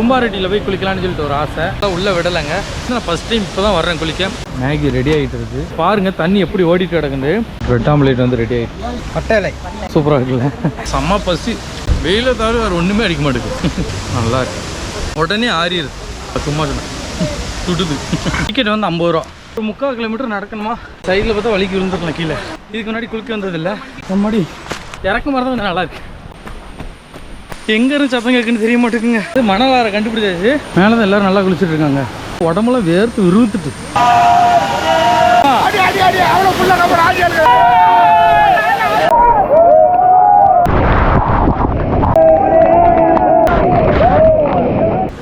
கும்பாரெட்டியில் போய் குளிக்கலாம்னு சொல்லிட்டு ஒரு ஆசை. உள்ளே விடலைங்க. நான் ஃபஸ்ட் டைம் இப்போ தான் வர்றேன் குளிக்க. மேகி ரெடி ஆகிட்டு இருக்கு. பாருங்க தண்ணி எப்படி ஓடிட்டு கிடக்குது. பிரெட் ஆம்லேட் வந்து ரெடி ஆகிட்டு பட்டேலை. சூப்பராக இருக்குல்ல. செம்ம பசி. வெயில தவிர வேறு ஒன்றுமே அடிக்க மாட்டேங்குது நல்லா இருக்கு. உடனே ஆறிடுது. சும்மா சொன்னேன். சுடுது. டிக்கெட் வந்து ஐம்பது ரூபா. ஒரு முக்கால் கிலோமீட்டர் நடக்கணுமா? சைடில் பார்த்தா வலிக்கு விழுந்துருக்கலாம் கீழே. இதுக்கு முன்னாடி குளிக்க வந்ததில்ல. முன்னாடி இறக்க மாதிரி தான் நல்லா இருக்கு. எங்க இருந்து சத்தம் கேட்குன்னு தெரிய மாட்டேங்குங்க இது மணலார கண்டுபிடிச்சாச்சு. மேலே தான் எல்லாரும் நல்லா குளிச்சுட்டு இருக்காங்க. உடம்புல வேர்த்து விருத்துட்டு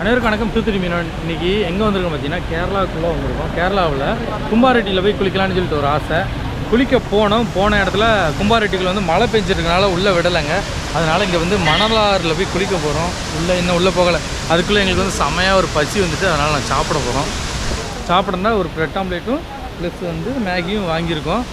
அனைவருக்கும் வணக்கம். தூத்துக்குடி மீனவன். இன்னைக்கு எங்கே வந்திருக்கோம் பார்த்தீங்கன்னா கேரளாவுக்குள்ளே வந்திருக்கோம். கேரளாவில் கும்பாரெட்டியில் போய் குளிக்கலாம்னு சொல்லிட்டு ஒரு ஆசை. குளிக்க போனோம். போன இடத்துல கும்பாரெட்டிகள் வந்து மழை பெஞ்சிருக்கனால உள்ளே விடலைங்க. அதனால் இங்கே வந்து மணலாறில் போய் குளிக்க போகிறோம் உள்ளே இன்னும் உள்ளே போகலை. அதுக்குள்ளே எங்களுக்கு வந்து செமையாக ஒரு பசி வந்துட்டு அதனால் நான் சாப்பிட போகிறோம் சாப்பிடனா ஒரு பிரெட் ஆம்லேட்டும் ப்ளஸ் வந்து மேகியும் வாங்கியிருக்கோம்.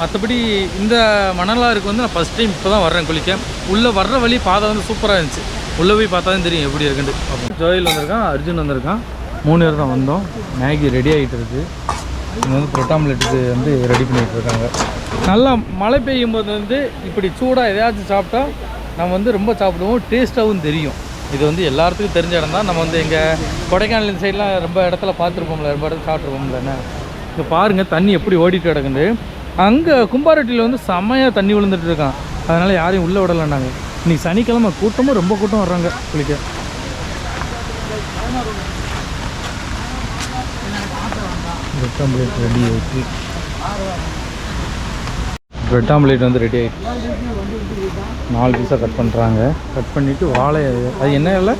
மற்றபடி இந்த மணலாருக்கு வந்து நான் ஃபஸ்ட் டைம் இப்போ தான் வர்றேன் குளிக்க. உள்ளே வர்ற வழி பாதை வந்து சூப்பராக இருந்துச்சு. உள்ளே போய் பார்த்தா தான் தெரியும் எப்படி இருக்குன்ட்டு. அப்போ ஜோயில் வந்திருக்கான் அர்ஜுன் வந்திருக்கான். மூணு பேர் தான் வந்தோம். மேகி ரெடி ஆகிட்டு இருக்குது இங்கே வந்து பிரெட் வந்து ரெடி பண்ணிகிட்டு இருக்காங்க நல்லா மழை பெய்யும் போது வந்து இப்படி சூடாக எதையாச்சும் சாப்பிட்டா நம்ம வந்து ரொம்ப சாப்பிடுவோம் டேஸ்ட்டாகவும் தெரியும். இது வந்து எல்லாத்துக்கும் தெரிஞ்ச இடம் தான். நம்ம வந்து எங்கள் கொடைக்கானல் சைட்லாம் ரொம்ப இடத்துல பார்த்துருப்போம்ல ரொம்ப இடத்துல சாப்பிட்ருப்போம்லண்ணே இங்கே பாருங்கள் தண்ணி எப்படி ஓடிட்டு கிடக்குது. அங்கே கும்பாரெட்டியில் வந்து செம்மையாக தண்ணி விழுந்துட்டு இருக்கான். அதனால் யாரையும் உள்ளே விடலைன்னாங்க இன்றைக்கி சனிக்கிழமை கூட்டமும் ரொம்ப கூட்டம் வர்றாங்க குளிக்க. ஆம்லேட் ரெடி பிரெட் ஆம்லேட் வந்து ரெடி ஆயிடுச்சு நாலு பீஸாக கட் பண்ணுறாங்க கட் பண்ணிவிட்டு வாழை இலை. அது என்ன இலை?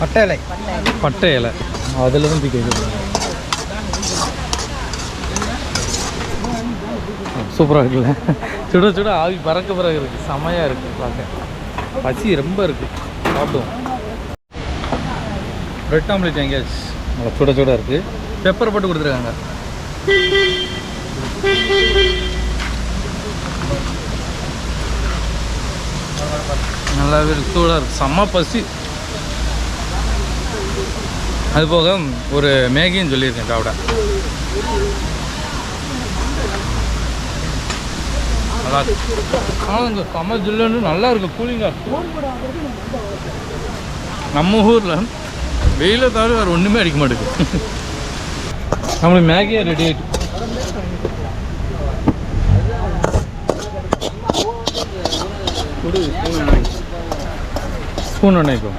பட்டேலை பட்டை இலை. அதில் தான் தூக்கி வைக்கிறாங்க சூப்பராக இருக்குல்ல? சுட சுட ஆவி பறக்க பிறகு இருக்குது செமையாக இருக்குது பார்க்க. பசி ரொம்ப இருக்குது சாப்பிடுவோம். பிரெட் ஆம்லேட் எங்கேயாச்சு? நல்லா சுட சுட இருக்குது பெப்பர் போட்டு கொடுத்துருக்காங்க. நல்லாவே இருக்கு. சூடாக இருக்குது செம்ம பசி. அது போக ஒரு மேகின்னு சொல்லியிருக்கேன் சாப்பிட. நல்லா ஆனால் இந்த செம்ம ஜில்லுன்னு நல்லா இருக்கு. கூலிங்காக இருக்கு. நம்ம ஊரில் வெயிலை தவிர வேறு ஒன்றுமே அடிக்க மாட்டேங்குது. நம்மளுக்கு மேகியே ரெடி ஆகிட்டு ஸ்பூன் ஒன்று இப்போ.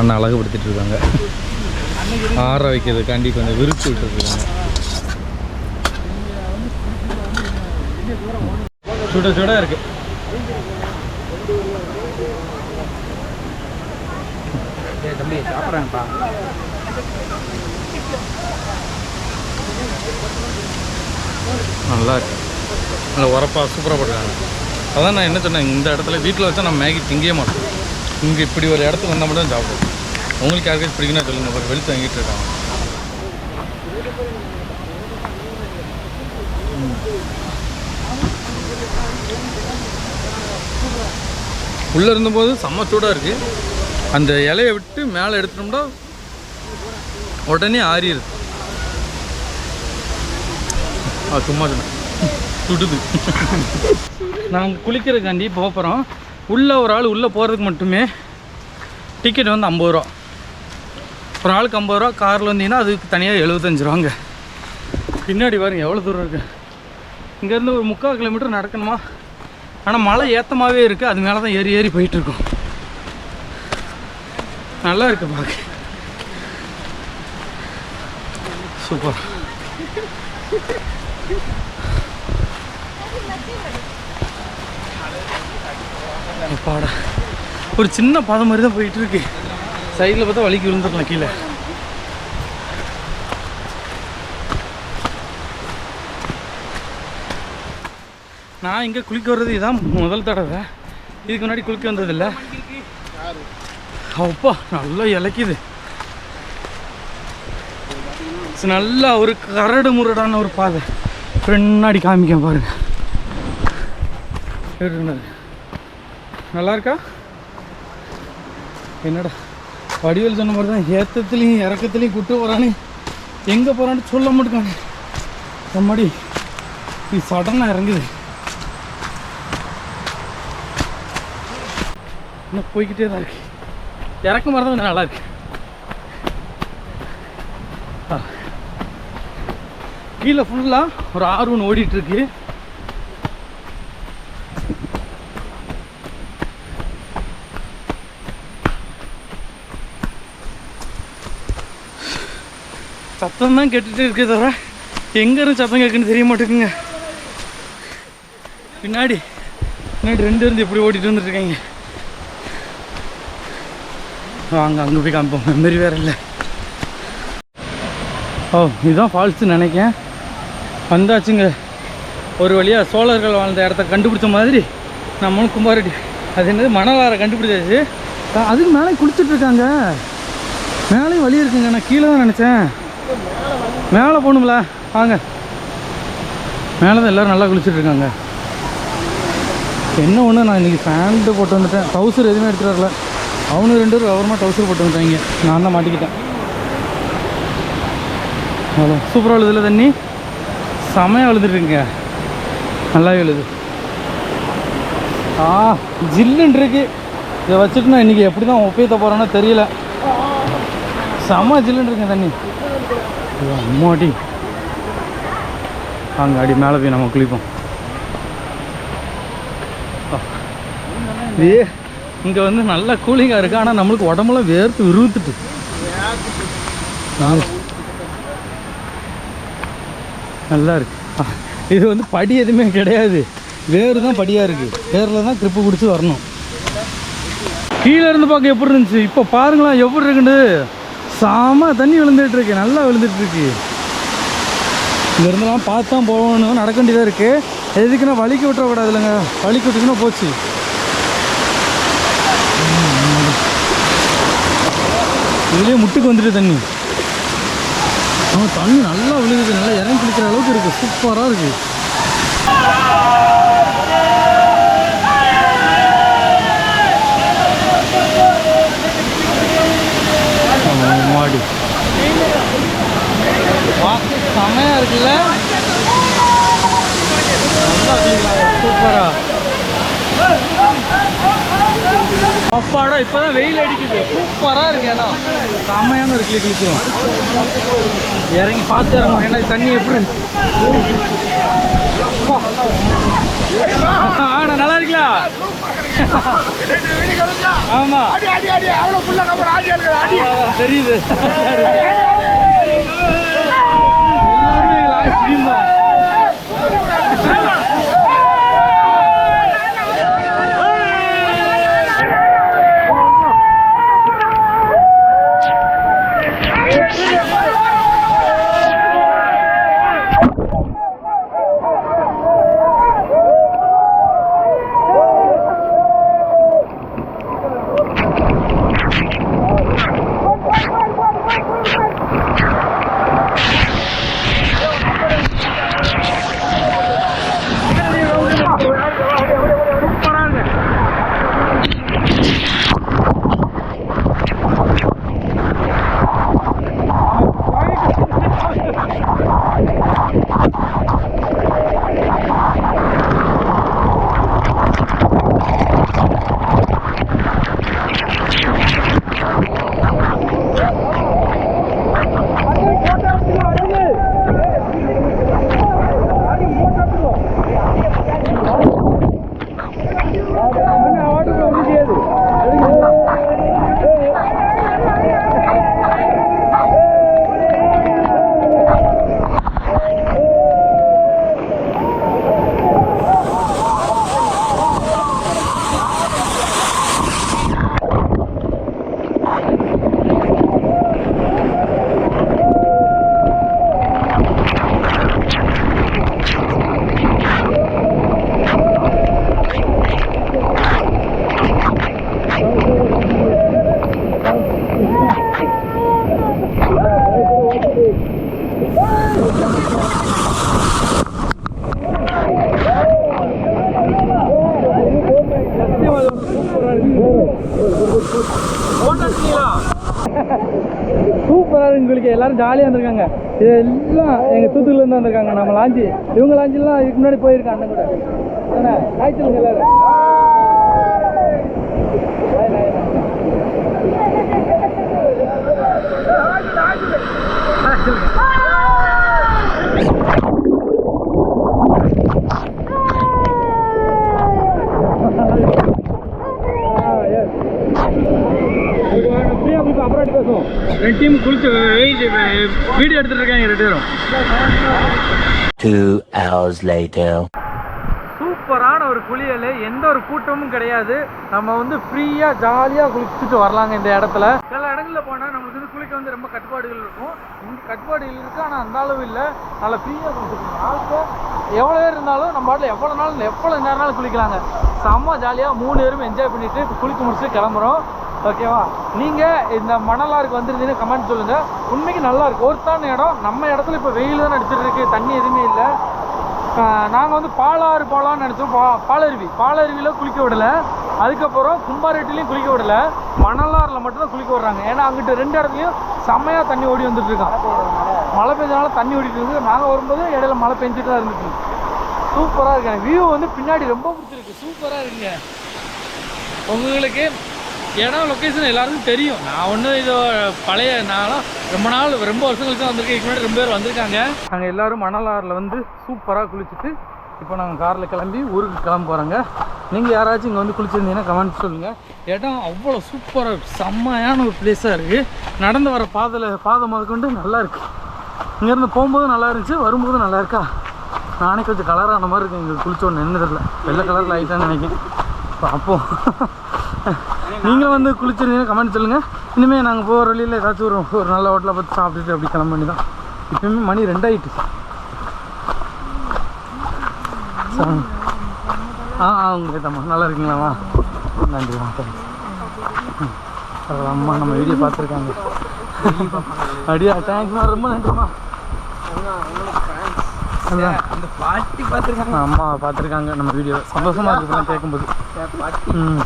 அண்ணா அழகுபடுத்திட்டு இருக்காங்க. ஆற வைக்கிறதுக்காண்டி கொஞ்சம் விரிச்சு விட்டுருக்காங்க. சுட சுட இருக்கு தம்பி சாப்பிட்றேன்ப்பா. நல்லா இருக்கு. நல்லா உரப்பா சூப்பராக போட்டுருக்காங்க. அதான் நான் என்ன சொன்னேன் இந்த இடத்துல வீட்டில் வச்சா நான் மேகி திங்கவே மாட்டோம். இங்கே இப்படி ஒரு இடத்துக்கு வந்தால் மட்டும் தான் சாப்பிடுவோம். உங்களுக்கு யாருக்காச்சும் பிடிக்குன்னா சொல்லுங்கள் ஒரு வெளுத்து வாங்கிட்டு இருக்காங்க. உள்ளே இருந்தபோது செம்ம சூடாக இருக்குது அந்த இலையை விட்டு மேலே எடுத்துட்டோம்னா உடனே ஆறிடுது அது சும்மா சொன்னேன். சுடுது. நாங்கள் குளிக்கிறதுக்காண்டி போக போகிறோம் உள்ளே ஒரு ஆள் உள்ளே போகிறதுக்கு மட்டுமே டிக்கெட் வந்து ஐம்பது ரூபா. ஒரு ஆளுக்கு ஐம்பது ரூபா காரில் வந்தீங்கன்னா அதுக்கு தனியாக எழுபத்தஞ்சு ரூபாங்க. பின்னாடி பாருங்க எவ்வளோ தூரம் இருக்குது இங்கேருந்து ஒரு முக்கால் கிலோமீட்டர் நடக்கணுமா? ஆனால் மழை ஏத்தமாகவே இருக்குது அது மேலே தான் ஏறி ஏறி போயிட்டுருக்கோம் நல்லா இருக்கு பார்க்க சூப்பர். பாடா ஒரு சின்ன பாதை மாதிரி தான் போயிட்டு இருக்கு. சைடில் பார்த்தா வலிக்கு விழுந்துருக்கலாம் கீழே. நான் இங்கே குளிக்க வர்றது இதான் முதல் தடவை. இதுக்கு முன்னாடி குளிக்க வந்ததில்லை. அப்பா நல்லா இலக்கிது. நல்லா ஒரு கரடு முரடான ஒரு பாதை. பின்னாடி காமிக்க பாருங்க. நல்லா இருக்கா? என்னடா வடிவேல் சொன்ன மாதிரி தான் ஏத்தத்துலேயும் இறக்கத்துலேயும் கூட்டு போகிறானே எங்கே போகிறான்னு சொல்ல மாட்டேங்கானே நம்மடி நீ சடனாக இறங்குது. இன்னும் போய்கிட்டே தான் இருக்கு. இறக்க மாதிரி தான் கொஞ்சம் நல்லா இருக்கு. கீழே ஃபுல்லாக ஒரு ஆறு ஒன்று ஓடிட்டு இருக்கு. சத்தம் தான் கேட்டுட்டு இருக்கே தவிர எங்கே இருந்து சத்தம் கேட்குன்னு தெரிய மாட்டேங்குங்க பின்னாடி பின்னாடி ரெண்டு இருந்து எப்படி ஓடிட்டு வந்துட்டுருக்காங்க வாங்க அங்கே போய் காமிப்போம். மெமரி வேறு இல்லை. ஓ இதுதான் ஃபால்ஸ்னு நினைக்கேன். வந்தாச்சுங்க. ஒரு வழியாக சோழர்கள் வாழ்ந்த இடத்த கண்டுபிடிச்ச மாதிரி நம்மளும் கும்பாரெட்டி. அது என்னது? மணலாரை கண்டுபிடிச்சாச்சு. அதுக்கு மேலே குளிச்சுட்ருக்காங்க மேலேயும் வழி இருக்குங்க. நான் கீழே தான் நினச்சேன். மேலே போகணுங்களா வாங்க. மேலே தான் எல்லோரும் நல்லா குளிச்சுட்டு இருக்காங்க. என்ன ஒன்று நான் இன்றைக்கி ஃபேண்ட்டு போட்டு வந்துட்டேன். ட்ரௌசர் எதுவுமே எடுத்துகிட்டு வரல. அவனு ரெண்டு பேரும் கவர்மெண்ட் டவுசர் போட்டு வந்துட்டாங்க. நான் தான் மாட்டிக்கிட்டேன். அவ்வளோ சூப்பராக எழுதுல தண்ணி. செமையாக விழுதுட்டுருங்க நல்லா எழுது. ஆ ஜில்லுன்னு இருக்கு. இதை வச்சுட்டு நான் இன்றைக்கி எப்படி தான் ஒப்பேத்த போகிறேன்னு தெரியல. செம ஜில்லுன்னு இருக்குங்க தண்ணி. ஐயோ, அம்மாடி அங்கே அடி மேலே போய் நம்ம குளிப்போம். ஏ இங்கே வந்து நல்லா கூலிங்காக இருக்குது ஆனால் நம்மளுக்கு உடம்புலாம் வேர்த்து விருத்துட்டு நல்லா இருக்கு. இது வந்து படி எதுவுமே கிடையாது. வேறு தான் படியாக இருக்குது வேரில் தான் ட்ரிப்பு பிடிச்சி வரணும். கீழே இருந்து பார்க்க எப்படி இருந்துச்சு? இப்போ பாருங்களேன் எப்படி இருக்குண்டு? சாம தண்ணி விழுந்துட்டு இருக்கு. நல்லா விழுந்துட்டு இருக்கு. இங்க இருந்தெல்லாம் பார்த்து தான் போகணும் நடக்க வேண்டியதாக இருக்கு. எதுக்குன்னா வலிக்கு விட்டுறக்கூடாது இல்லைங்க. வலிக்கு விட்டுக்குன்னா போச்சு. இதுலேயே முட்டுக்கு வந்துட்டு தண்ணி. ஆ தண்ணி நல்லா விழுகுது. நல்லா இறங்கி குளிக்கிற அளவுக்கு இருக்குது சூப்பராக இருக்குது மாடி. செமையா இருக்குல்ல சூப்பரா அப்பாடா இப்பதான் வெயில் அடிக்குது. சூப்பராக இருக்கு ஏன்னா. செமையான இருக்கு குளிக்கிறோம் இறங்கி பார்த்து இறங்கும் ஏன்னா தண்ணி எப்படி இருக்கு? நல்லா இருக்கலா ஆமா. ஆ, தெரியுது. எல்லாருமே சூப்பராக இருக்கு உங்களுக்கு எல்லாரும் ஜாலியாக இருந்திருக்காங்க. இது எல்லாம் எங்கள் தூத்துக்குலேருந்து வந்திருக்காங்க. நம்ம லாஞ்சி இவங்க லாஞ்சிலாம் இதுக்கு முன்னாடி போயிருக்காங்க அண்ணன் கூட. என்ன ஹாய் எல்லாரும். Bye, டீம் குளிச்சு வீடியோ எடுத்துட்டு இருக்காங்க ரெண்டு பேரும். Two hours later. சூப்பரான ஒரு குளியல் எந்த ஒரு கூட்டமும் கிடையாது. நம்ம வந்து ஃப்ரீயாக ஜாலியாக குளிச்சுட்டு வரலாங்க இந்த இடத்துல. சில இடங்களில் போனால் நம்மளுக்கு வந்து குளிக்க வந்து ரொம்ப கட்டுப்பாடுகள் இருக்கும். இங்கே கட்டுப்பாடுகள் இருக்குது ஆனால் அந்த அளவு இல்லை. நல்லா ஃப்ரீயாக குளிச்சுக்கலாம். ஆளுக்கு எவ்வளோ பேர் இருந்தாலும் நம்ம பாட்டில் எவ்வளோ நாள் எவ்வளோ நேரம்னாலும் குளிக்கலாங்க. செம்ம ஜாலியாக மூணு பேரும் என்ஜாய் பண்ணிட்டு குளிக்க முடிச்சுட்டு கிளம்புறோம். ஓகேவா? நீங்கள் இந்த மணலாருக்கு வந்துருந்தீங்கன்னு கமெண்ட் சொல்லுங்கள் உண்மைக்கு நல்லா ஒருத்தான இடம். நம்ம இடத்துல இப்போ வெயில் தான் அடிச்சிட்டு இருக்கு. தண்ணி எதுவுமே இல்லை. நாங்கள் வந்து பாலாறு போகலான்னு நினச்சோம். பா பாலருவி. பாலருவியில் குளிக்க விடலை. அதுக்கப்புறம் கும்பாரெட்டிலையும் குளிக்க விடலை. மணலாறில் மட்டும்தான் குளிக்க விடுறாங்க. ஏன்னா அங்கிட்ட ரெண்டு இடத்துலையும் செம்மையாக தண்ணி ஓடி வந்துட்டு இருக்கான் மழை பெஞ்சனால தண்ணி ஓடிட்டு இருக்குது. நாங்கள் வரும்போது இடையில மழை பெஞ்சிட்டு தான் இருந்துச்சு. சூப்பராக இருக்கு. வியூ வந்து பின்னாடி ரொம்ப பிடிச்சிருக்கு. சூப்பராக இருக்குங்க. உங்களுக்கு இடம் லொக்கேஷன் எல்லாருக்கும் தெரியும். நான் ஒன்றும் இது பழைய நானும் ரொம்ப நாள் ரொம்ப வருஷங்களுக்கு தான் வந்திருக்கேன். இதுக்கு முன்னாடி ரொம்ப பேர் வந்திருக்காங்க. நாங்கள் எல்லாரும் மணலாறில் வந்து சூப்பராக குளிச்சுட்டு இப்போ நாங்கள் காரில் கிளம்பி ஊருக்கு கிளம்ப போகிறோங்க நீங்கள் யாராச்சும் இங்கே வந்து குளிச்சிருந்தீங்கன்னா கமெண்ட் சொல்லுங்கள் இடம் அவ்வளோ சூப்பராக செம்மையான ஒரு பிளேஸாக இருக்குது நடந்து வர பாதையில் பாதை முதற்கொண்டு நல்லா இருக்குது இங்கேருந்து போகும்போது நல்லா இருந்துச்சு வரும்போது நல்லா இருக்கா? நானே கொஞ்சம் கலரான மாதிரி இருக்கு. இங்கே குளிச்சோன்னு என்ன தெரியல. வெள்ளை கலரில் ஆகிட்டான்னு நினைக்கிறேன். பார்ப்போம் நீங்களும் வந்து குளிச்சிருந்தீங்கன்னா கமெண்ட் சொல்லுங்கள் இனிமேல் நாங்கள் போகிற வழியில் ஏதாச்சும் ஒரு ஒரு நல்ல ஹோட்டலை பார்த்து சாப்பிட்டுட்டு அப்படி கிளம்ப வேண்டியதான் இப்போயுமே மணி ரெண்டாயிட்டு. ஆ ஆ உங்களுக்கு ஏதாம்மா நல்லா இருக்கீங்களாம்மா நன்றிம்மா தேங்க்ஸ் அம்மா நம்ம வீடியோ பார்த்துருக்காங்க. அப்படியா தேங்க்ஸ்மா ரொம்ப நன்றிம்மா. அம்மா பார்த்துருக்காங்க. நம்ம வீடியோ சந்தோஷமா இருக்கு இப்பெல்லாம் கேட்கும்போது. ம்.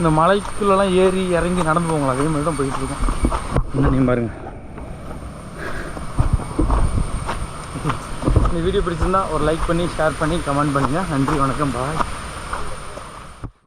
இந்த மலைக்குள்ளெல்லாம் ஏறி இறங்கி நடந்து போங்களா அதே மாதிரி தான் போயிட்டு இருக்கோம் என்ன நீ பாருங்க. இந்த வீடியோ பிடிச்சிருந்தா ஒரு லைக் பண்ணி ஷேர் பண்ணி கமெண்ட் பண்ணுங்கள் நன்றி வணக்கம். பாய்